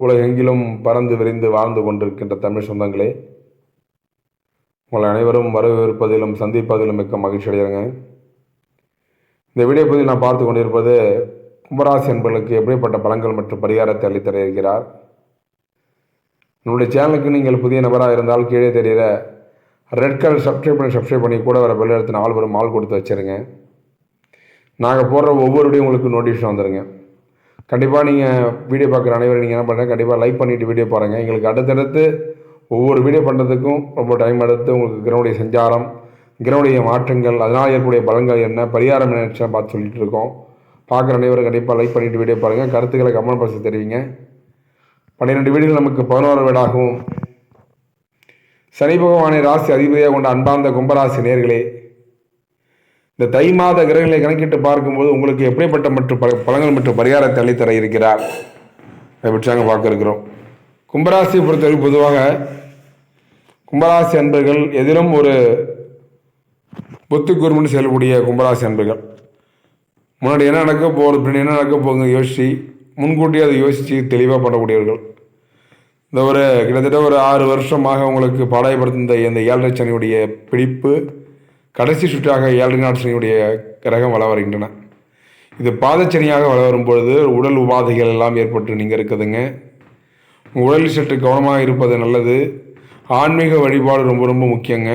உலகெங்கிலும் பறந்து விரிந்து வாழ்ந்து கொண்டிருக்கின்ற தமிழ் சொந்தங்களே உங்கள் அனைவரும் வரவேற்பதிலும் சந்திப்பதிலும் மிக்க மகிழ்ச்சி அடைகிறேங்க. இந்த வீடியோ பதிவில் நான் பார்த்து கொண்டிருப்பது கும்பராசி என்பவர்களுக்கு எப்படிப்பட்ட பலன்கள் மற்றும் பரிகாரத்தை அளித்தர இருக்கிறார். நம்முடைய சேனலுக்கு நீங்கள் புதிய நபராக இருந்தால் கீழே தெரிகிற ரெட் கலர் சப்ஸ்கிரைப் பண்ணி சப்ஸ்கிரைப் பண்ணி கூட வர பெல் எடுத்து நாலு பேரும் மால் கொடுத்து வச்சுருங்க. நாங்கள் போடுற ஒவ்வொரு வீடியோ உங்களுக்கு நோட்டிஃபிகேஷன் வந்துடுங்க கண்டிப்பாக நீங்கள் வீடியோ பார்க்குற அனைவரும் நீங்கள் என்ன பண்ணுறேன் கண்டிப்பாக லைக் பண்ணிவிட்டு வீடியோ பாருங்கள் எங்களுக்கு அடுத்தடுத்து ஒவ்வொரு வீடியோ பண்ணுறதுக்கும் ரொம்ப டைம் எடுத்து உங்களுக்கு கிரகனுடைய சஞ்சாரம் கிரகனுடைய மாற்றங்கள் அதனால் ஏற்புடைய பலன்கள் என்ன பரிகாரம் என்ன பார்த்து சொல்லிட்டு இருக்கோம். பார்க்குற அனைவரும் கண்டிப்பாக லைக் பண்ணிவிட்டு வீடியோ பாருங்கள் கருத்துக்களை கமெண்ட் பாக்ஸில் தெரிவிங்க. பன்னிரெண்டு வீடுகள் நமக்கு பதினோரு வீடாகும். சனி பகவானை ராசி அதிபதியாக கொண்ட அன்பார்ந்த கும்பராசி நேர்களே இந்த தை மாத கிரகங்களை கணக்கிட்டு பார்க்கும்போது உங்களுக்கு எப்படிப்பட்ட மற்றும் பலங்கள் மற்றும் பரிகாரத்தை அளித்தர இருக்கிறார் அதை பற்றி நாங்கள் பார்க்க இருக்கிறோம். கும்பராசியை பொறுத்தவரை பொதுவாக கும்பராசி அன்பர்கள் எதிலும் ஒரு புத்து குருமன் செல்லக்கூடிய கும்பராசி அன்பர்கள். முன்னாடி என்ன நடக்க போகிறது பின்னாடி என்ன நடக்க போகுங்க யோசித்து முன்கூட்டியே அதை யோசித்து தெளிவாக பண்ணக்கூடியவர்கள். இந்த ஒரு கிட்டத்தட்ட ஒரு ஆறு வருஷமாக உங்களுக்கு பாடாயப்படுத்த இந்த ஏழரை சனியுடைய பிடிப்பு கடைசி சுற்றாக ஏழரை நாள் சனியுடைய கிரகம் வள வருகின்றன. இது பாதச்சனியாக வள வரும்பொழுது உடல் உபாதைகள் எல்லாம் ஏற்பட்டு நீங்கள் இருக்குதுங்க. உடல் உடலில் சற்று கவனமாக இருப்பது நல்லது. ஆன்மீக வழிபாடு ரொம்ப ரொம்ப முக்கியங்க.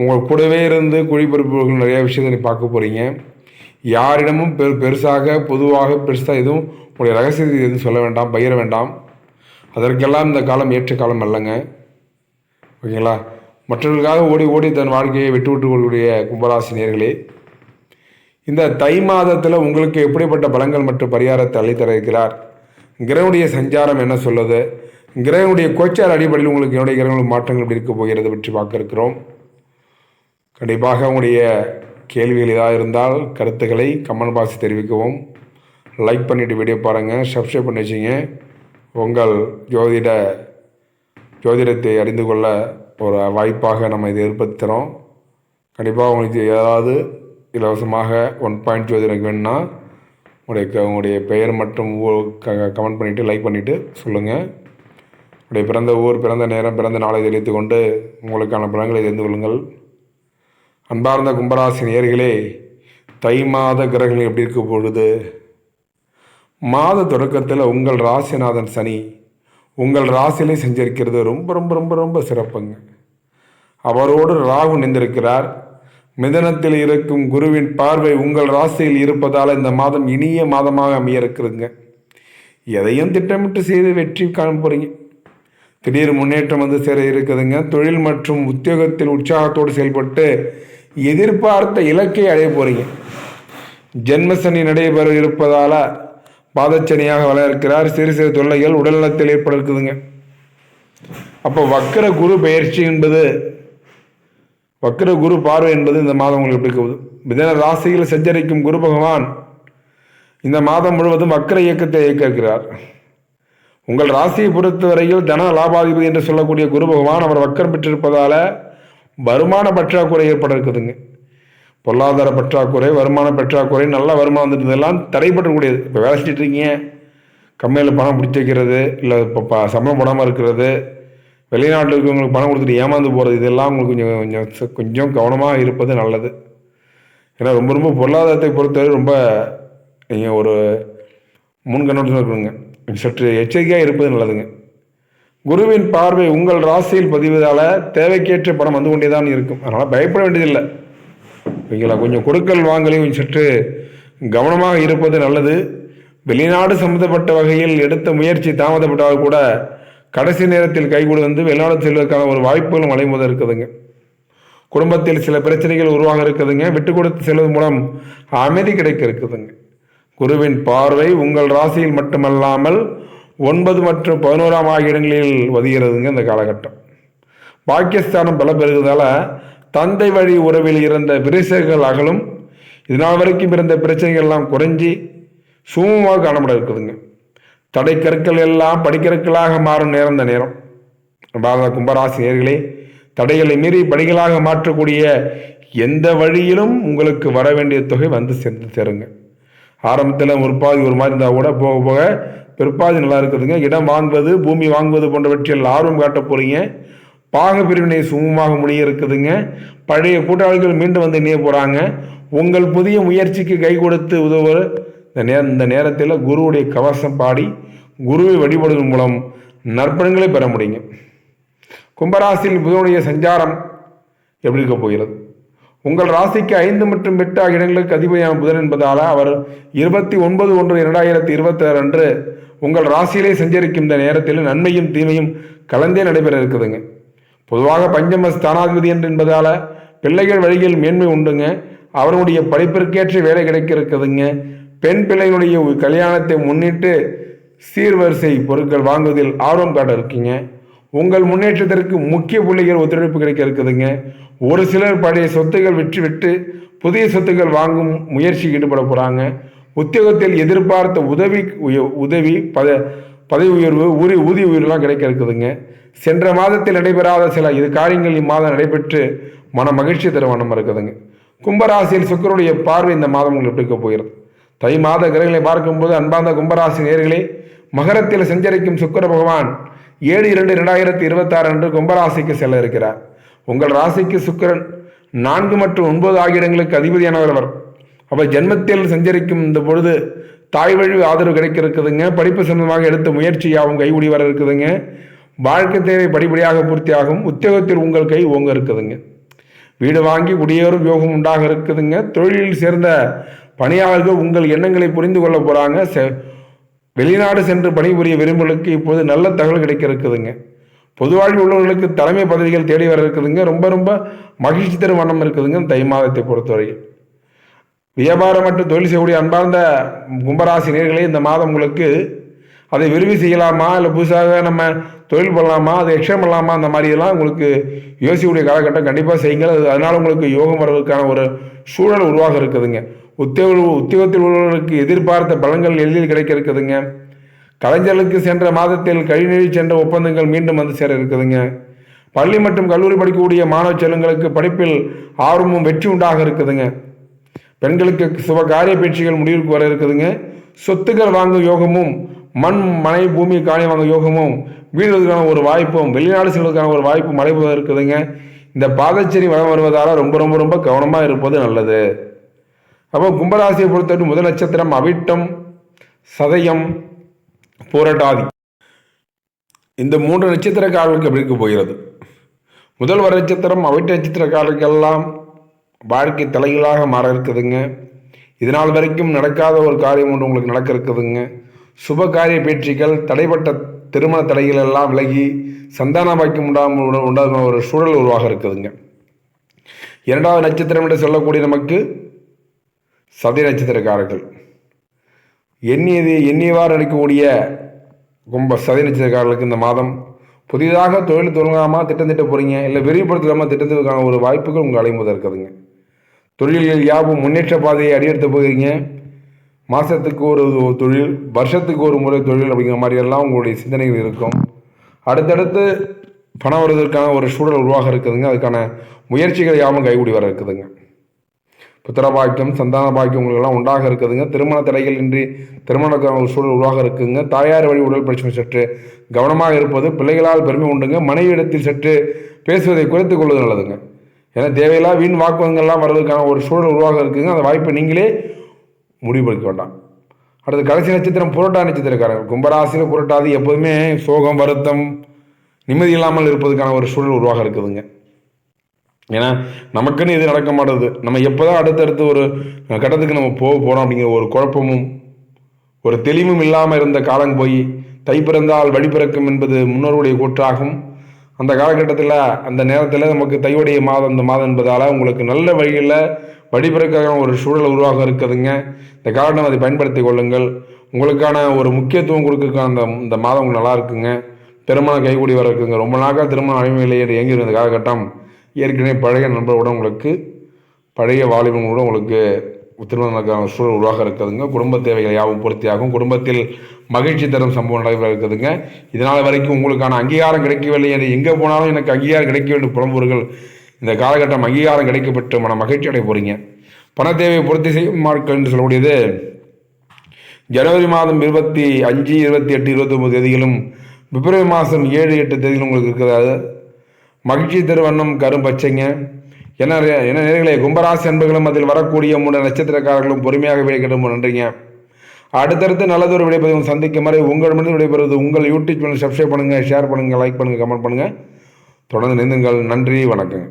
உங்கள் கூடவே இருந்து குழிபரப்புகள் நிறைய விஷயத்தை நீ பார்க்க போகிறீங்க யாரிடமும் பெரு பெருசாக பொதுவாக பெருசாக எதுவும் உங்களுடைய ரகசியத்தை எதுவும் சொல்ல வேண்டாம் பகிர வேண்டாம். அதற்கெல்லாம் இந்த காலம் ஏற்ற காலம் அல்லங்க. ஓகேங்களா? மற்றவர்களுக்காக ஓடி ஓடி தன் வாழ்க்கையை விட்டு விட்டு கொள்ளக்கூடிய கும்பராசி நேர்களே இந்த தை மாதத்தில் உங்களுக்கு எப்படிப்பட்ட பலங்கள் மற்றும் பரிகாரத்தை அள்ளித்தர இருக்கிறார் கிரகனுடைய சஞ்சாரம் என்ன சொல்லுது? கிரகனுடைய கோச்சார் அடிப்படையில் உங்களுக்கு என்னுடைய கிரகங்கள் மாற்றங்கள் எப்படி இருக்க போகிறது பற்றி பார்க்க இருக்கிறோம். கண்டிப்பாக உங்களுடைய கேள்விகள் ஏதாவது இருந்தால் கருத்துக்களை கமெண்ட் பாக்ஸ் தெரிவிக்கவும். லைக் பண்ணிவிட்டு வீடியோ பாருங்கள் சப்ஸ்கிரைப் பண்ணி வச்சிங்க. உங்கள் ஜோதிட ஜோதிடத்தை அறிந்து கொள்ள ஒரு வாய்ப்பாக நம்ம இதை ஏற்படுத்துகிறோம். கண்டிப்பாக உங்களுக்கு ஏதாவது இலவசமாக ஒன் பாயிண்ட் ஜோதிடம் வேணும்னா உங்களுடைய க- உங்களுடைய பெயர் மற்றும் ஊர் க கமெண்ட் பண்ணிவிட்டு லைக் பண்ணிவிட்டு சொல்லுங்கள் உங்களுடைய பிறந்த ஊர் பிறந்த நேரம் பிறந்த நாளை தெரிவித்து கொண்டு உங்களுக்கான பலன்களை தெரிந்து கொள்ளுங்கள். அன்பார்ந்த கும்பராசி நேர்களே தை மாத கிரகங்கள் எப்படி இருக்க பொழுது மாத தொடக்கத்தில் உங்கள் ராசிநாதன் சனி. உங்கள் ராசியிலே செஞ்சிருக்கிறது ரொம்ப ரொம்ப ரொம்ப ரொம்ப சிறப்புங்க. அவரோடு ராகு நின்றிருக்கிறார் மிதனத்தில் இருக்கும் குருவின் பார்வை உங்கள் ராசியில் இருப்பதால் இந்த மாதம் இனிய மாதமாக அமைய இருக்குதுங்க எதையும் திட்டமிட்டு செய்து வெற்றி காண போறீங்க. திடீர் முன்னேற்றம் வந்து சேர இருக்குதுங்க. தொழில் மற்றும் உத்தியோகத்தில் உற்சாகத்தோடு செயல்பட்டு எதிர்பார்த்த இலக்கை அடைய போறீங்க. ஜென்மசனி நடைபெற இருப்பதால் பாதச்சனியாக வளர்க்கிறார். சிறு சிறு தொல்லைகள் உடல்நலத்தில் ஏற்பட இருக்குதுங்க அப்போ வக்கர குரு பயிற்சி என்பது வக்கர குரு பார்வை என்பது இந்த மாதம் உங்களுக்கு எப்படி போகுது மிதன ராசியில் சஞ்சரிக்கும் குரு பகவான் இந்த மாதம் முழுவதும் வக்கர இயக்கத்தை இயக்க இருக்கிறார் உங்கள் ராசியை பொறுத்தவரையில் தன லாபாதிபதி என்று சொல்லக்கூடிய குரு பகவான் அவர் வக்கரம் பெற்றிருப்பதால வருமான பற்றாக்குறை ஏற்பட இருக்குதுங்க பொருளாதார பற்றாக்குறை வருமான பற்றாக்குறை நல்ல வருமானம் வந்துட்டு இதெல்லாம் தடைப்படக்கூடியது இப்போ வேலை செஞ்சுட்டு இருக்கீங்க. கம்மியில் பணம் பிடிச்சி வைக்கிறது இல்லை இப்போ ப சம்பளம் போடாமல் இருக்கிறது வெளிநாட்டில் இருக்கிறவங்களுக்கு பணம் கொடுத்துட்டு ஏமாந்து போகிறது இதெல்லாம் உங்களுக்கு கொஞ்சம் கொஞ்சம் கொஞ்சம் கவனமாக இருப்பது நல்லது. ஏன்னா ரொம்ப ரொம்ப பொருளாதாரத்தை பொறுத்தவரை ரொம்ப நீங்கள் ஒரு முன்கண்ணோட்டம் இருக்கணுங்க. சற்று எச்சரிக்கையாக இருப்பது நல்லதுங்க. குருவின் பார்வை உங்கள் ராசியில் பதிவதால் தேவைக்கேற்ற பணம் வந்து கொண்டே தான் இருக்கும். அதனால் பயப்பட வேண்டியதில்லை. ஓகேங்களா? கொஞ்சம் கொடுக்கல் வாங்கலையும் சற்று கவனமாக இருப்பது நல்லது. வெளிநாடு சம்மந்தப்பட்ட வகையில் எடுத்த முயற்சி தாமதப்பட்டால் கூட கடைசி நேரத்தில் கைகூடு வந்து வெளிநாடு செல்வதற்கான ஒரு வாய்ப்புகளும் வளைமுதல் இருக்குதுங்க. குடும்பத்தில் சில பிரச்சனைகள் உருவாக இருக்குதுங்க. விட்டு கொடுத்து செல்வது மூலம் அமைதி கிடைக்க இருக்குதுங்க. குருவின் பார்வை உங்கள் ராசியில் மட்டுமல்லாமல் ஒன்பது மற்றும் பதினோராம் ஆகிய இடங்களில் வதிகிறதுங்க இந்த காலகட்டம். பாகிஸ்தானம் பல பெறுவதால தந்தை வழி உறவில் இருந்த விரிசல்கள் அகலும். இதனால் வரைக்கும் இருந்த பிரச்சனைகள் எல்லாம் குறைஞ்சி சுமமாக காணப்பட இருக்குதுங்க. தடை கற்கள் எல்லாம் படிக்கற்களாக மாறும் நேரம் இந்த நேரம். பாரத கும்பராசி நேர்களே தடைகளை மீறி படிகளாக மாற்றக்கூடிய எந்த வழியிலும் உங்களுக்கு வர வேண்டிய தொகை வந்து சேர்ந்து தருங்க ஆரம்பத்தில் ஒரு பாதி ஒரு மாதிரி இருந்தால் கூட போக போக பிற்பாதி நல்லா இருக்குதுங்க. இடம் வாங்குவது பூமி வாங்குவது போன்றவற்றில் ஆர்வம் காட்ட போகிறீங்க பாக பிரிவினை சுமூகமாக முடிய இருக்குதுங்க பழைய கூட்டாளிகள் மீண்டும் வந்து இணைய போகிறாங்க உங்கள் புதிய முயற்சிக்கு கை கொடுத்து உதவுற இந்த நே இந்த நேரத்தில் குருவுடைய கவசம் பாடி குருவை வழிபடுவதன் மூலம் நற்பணங்களை பெற முடியுங்க. கும்பராசியில் புதனுடைய சஞ்சாரம் எப்படி இருக்க போகிறது? உங்கள் ராசிக்கு ஐந்து மற்றும் எட்டு ஆகிய இடங்களுக்கு அதிபதியான புதன் என்பதால் அவர் இருபத்தி ஒன்பது ஒன்று இரண்டாயிரத்தி இருபத்தி ஆறு அன்று உங்கள் ராசியிலே சஞ்சரிக்கும் இந்த நேரத்தில் நன்மையும் தீமையும் கலந்தே நடைபெற இருக்குதுங்க. பொதுவாக பஞ்சம ஸ்தானாதிபதி என்று என்பதால் பிள்ளைகள் வழியில் மேன்மை உண்டுங்க. அவருடைய படிப்பிற்கேற்ற வேலை கிடைக்க இருக்குதுங்க பெண் பிள்ளைகளுடைய கல்யாணத்தை முன்னிட்டு சீர்வரிசை பொருட்கள் வாங்குவதில் ஆர்வம் காட்ட இருக்கீங்க உங்கள் முன்னேற்றத்திற்கு முக்கிய புள்ளிகள் ஒத்துழைப்பு கிடைக்க இருக்குதுங்க ஒரு சிலர் பழைய சொத்துகள் விற்று விட்டு புதிய சொத்துக்கள் வாங்கும் முயற்சி ஈடுபட போகிறாங்க உத்தியோகத்தில் எதிர்பார்த்த உதவி உதவி பத பதவி உயர்வு உரி ஊதிய உயர்வுலாம் கிடைக்க இருக்குதுங்க. சென்ற மாதத்தில் நடைபெறாத சில இது காரியங்கள் இம்மாதம் நடைபெற்று மன மகிழ்ச்சி தருவனம் வண்ணம் இருக்குதுங்க. கும்பராசியில் சுக்கரனுடைய பார்வை இந்த மாதம் உங்களுக்கு எப்படி இருக்க போகிறது. தை மாத கிரகங்களை பார்க்கும்போது அன்பார்ந்த கும்பராசி நேர்களே மகரத்தில் சஞ்சரிக்கும் சுக்கிர பகவான் ஏழு இரண்டு இரண்டாயிரத்தி இருபத்தாறு அன்று கும்பராசிக்கு செல்ல இருக்கிறார். உங்கள் ராசிக்கு சுக்கிரன் நான்கு மற்றும் ஒன்பது ஆகிய இடங்களுக்கு அதிபதியானவர் அவர். அவர் ஜென்மத்தில் சஞ்சரிக்கும் இந்த பொழுது தாய் வழி ஆதரவு கிடைக்க இருக்குதுங்க படிப்பு சம்பந்தமாக எடுத்த முயற்சியாகவும் கைகூடி வர இருக்குதுங்க. வாழ்க்கை தேவை படிப்படியாக பூர்த்தியாகும் உத்தியோகத்தில் உங்கள் கை ஓங்க இருக்குதுங்க. வீடு வாங்கி குடியேறும் யோகம் உண்டாக இருக்குதுங்க. தொழிலில் சேர்ந்த பணியாளர்கள் உங்கள் எண்ணங்களை புரிந்து கொள்ள போகிறாங்க செ- வெளிநாடு சென்று பணிபுரிய விரும்புகளுக்கு இப்போது நல்ல தகவல் கிடைக்க இருக்குதுங்க. பொது வாழ்வில் உள்ளவர்களுக்கு தலைமை பதவிகள் தேடி வர இருக்குதுங்க. ரொம்ப ரொம்ப மகிழ்ச்சி தரும் வண்ணம் இருக்குதுங்க. தை மாதத்தை பொறுத்தவரையில். வியாபாரம் மற்றும் தொழில் செய்யக்கூடிய அன்பார்ந்த கும்பராசி நேர்களே இந்த மாதம் உங்களுக்கு அதை விரும்பி செய்யலாமா? இல்லை புதுசாக நம்ம தொழில் பண்ணலாமா? அதை எக்ஸ்ட்ரா பண்ணலாமா? அந்த மாதிரியெல்லாம் உங்களுக்கு யோசிக்கக்கூடிய காலகட்டம் கண்டிப்பாக செய்யுங்க அது அதனால் உங்களுக்கு யோகம் வர்றதுக்கான ஒரு சூழல் உருவாக இருக்குதுங்க. உத்தியோக உத்தியோகத்தில் உள்ளவர்களுக்கு எதிர்பார்த்த பலன்கள் எளிதில் கிடைக்க இருக்குதுங்க. கலைஞர்களுக்கு சென்ற மாதத்தில் கழிநெறி சென்ற ஒப்பந்தங்கள் மீண்டும் வந்து சேர இருக்குதுங்க. பள்ளி மற்றும் கல்லூரி படிக்கக்கூடிய மாணவ செல்வங்களுக்கு படிப்பில் ஆர்வமும் வெற்றி உண்டாக இருக்குதுங்க. பெண்களுக்கு சுப காரிய பேச்சுகள் முடிவுக்கு வர இருக்குதுங்க. சொத்துக்கள் வாங்கும் யோகமும் மண் மனை பூமி காணி வாங்கும் யோகமும் வீடுவதற்கான ஒரு வாய்ப்பும் வெளிநாடு செல்வதற்கான ஒரு வாய்ப்பும் மறைப்பதாக இருக்குதுங்க. இந்த பாதச்சேரி வளம் வருவதால் ரொம்ப ரொம்ப ரொம்ப கவனமாக இருப்பது நல்லது. அப்போ கும்பராசியை பொறுத்தவரை முதல் நட்சத்திரம் அவிட்டம் சதயம் போராட்டாதி. இந்த மூன்று நட்சத்திரக்காரர்களுக்கு எப்படி போகிறது? முதல் வர நட்சத்திரம் அவிட்ட நட்சத்திரக்காரர்களுக்கெல்லாம் வாழ்க்கை தலைகளாக மாற இருக்குதுங்க. இதனால் வரைக்கும் நடக்காத ஒரு காரியம் ஒன்று உங்களுக்கு நடக்க இருக்குதுங்க. சுப காரிய பேச்சுக்கள் தடைப்பட்ட திருமண தடைகள் எல்லாம் விலகி சந்தான பாக்கியம் உண்டாமல் உண்டா- உண்டாகும் ஒரு சூழல் உருவாக இருக்குதுங்க. இரண்டாவது நட்சத்திரம் என்று சொல்லக்கூடிய நமக்கு சதி நட்சத்திரக்காரர்கள். எண்ணியது எண்ணியவாறு நடிக்கக்கூடிய கும்ப சதி நட்சத்திரக்காரர்களுக்கு இந்த மாதம் புதிதாக தொழில் தொடங்காமல் திட்டத்திட்ட போகிறீங்க இல்லை விரிவுபடுத்தாமல் திட்டத்துக்கான ஒரு வாய்ப்புகள் உங்கள் அலைமுதல் இருக்குதுங்க. தொழில்கள் யாவும் முன்னேற்ற பாதையை அடியெடுத்து போகிறீங்க? மாதத்துக்கு ஒரு தொழில் வருஷத்துக்கு ஒரு முறை தொழில் அப்படிங்கிற மாதிரி எல்லாம் உங்களுடைய சிந்தனைகள் இருக்கும். அடுத்தடுத்து பணம் வருவதற்கான ஒரு சூழல் உருவாக இருக்குதுங்க. அதுக்கான முயற்சிகள் யாவும் கைகூடி வர இருக்குதுங்க. புத்திர பாக்கியம் சந்தான பாக்கியம் உங்களுக்கெல்லாம் உண்டாக இருக்குதுங்க. திருமண தடைகள் இன்றி திருமணக்கான ஒரு சூழல் உருவாக இருக்குதுங்க தாயார் வழி உடல் பிரச்சனை சற்று கவனமாக இருப்பது பிள்ளைகளால் பெருமை உண்டுங்க. மனைவியிடத்தில் சற்று பேசுவதை குறைத்துக் கொள்வது நல்லதுங்க. ஏன்னா தேவையில்லா வீண் வாக்குவங்கள்லாம் வர்றதுக்கான ஒரு சூழல் உருவாக இருக்குங்க. அந்த வாய்ப்பை நீங்களே முடிவுபடுத்த வேண்டாம். அடுத்து கடைசி நட்சத்திரம் புரட்டா நட்சத்திரக்காரங்க கும்பராசியில் புரட்டாது எப்போதுமே சோகம் வருத்தம் நிம்மதி இல்லாமல் இருப்பதுக்கான ஒரு சூழல் உருவாக இருக்குதுங்க. ஏன்னா நமக்குன்னு இது நடக்க மாட்டேது? நம்ம எப்போ தான் அடுத்தடுத்து ஒரு கட்டத்துக்கு நம்ம போக போகிறோம் அப்படிங்கிற ஒரு குழப்பமும் ஒரு தெளிவும் இல்லாமல் இருந்த காலம் போய் தை பிறந்தால் வழி பிறக்கும் என்பது முன்னோருடைய கூற்றாகும். அந்த காலகட்டத்தில் அந்த நேரத்தில் நமக்கு தையுடைய மாதம் இந்த மாதம் என்பதால் உங்களுக்கு நல்ல வழியில் வழிபிறக்கான ஒரு சூழல் உருவாக இருக்குதுங்க. இந்த காரணம் அதை பயன்படுத்தி கொள்ளுங்கள். உங்களுக்கான ஒரு முக்கியத்துவம் கொடுக்க அந்த இந்த மாதம் உங்களுக்கு நல்லா இருக்குங்க. திருமணம் கைகூடி வர இருக்குங்க. ரொம்ப நாளாக திருமணம் அழிமையிலேயே என்று இயங்கி இருந்த காலகட்டம். ஏற்கனவே பழைய நண்பரோட உங்களுக்கு பழைய வாலிபங்களோட உங்களுக்கு திருமணக்கான சூழல் உருவாக இருக்குதுங்க குடும்ப தேவைகள் யாவும் பூர்த்தியாகும் குடும்பத்தில் மகிழ்ச்சி தரும் சம்பவம் நடைபெற இருக்குதுங்க இதனால் வரைக்கும் உங்களுக்கான அங்கீகாரம் கிடைக்கவில்லை என்று எங்கே போனாலும் எனக்கு அங்கீகாரம் கிடைக்க வேண்டும் புலம்பூர்கள் இந்த காலகட்டம் அங்கீகாரம் கிடைக்கப்பட்டு மன மகிழ்ச்சி அடைய போகிறீங்க பண தேவையை பூர்த்தி செய்யும் நாட்கள் என்று சொல்லக்கூடியது. ஜனவரி மாதம் இருபத்தி அஞ்சு இருபத்தி எட்டு இருபத்தி ஒன்பது தேதிகளும் பிப்ரவரி மாதம் ஏழு எட்டு தேதிகளும் உங்களுக்கு இருக்கிறாரு மகிழ்ச்சி திருவண்ணம் கரும் பச்சைங்க என்ன என்ன நேர்களை கும்பராசி அன்பர்களும் அதில் வரக்கூடிய மூன்று நட்சத்திரக்காரர்களும் பொறுமையாக விடைக்கிடும் நன்றிங்க. அடுத்தடுத்து நல்லதொரு விடைபதிவும் சந்திக்கும் வரை உங்கள் மனித விடைபெறுவது உங்கள் யூடியூப் சேனல் சப்ஸ்கிரைப் பண்ணுங்கள் ஷேர் பண்ணுங்கள் லைக் பண்ணுங்கள் கமெண்ட் பண்ணுங்கள் தொடர்ந்து நினைந்துங்கள் நன்றி வணக்கங்க.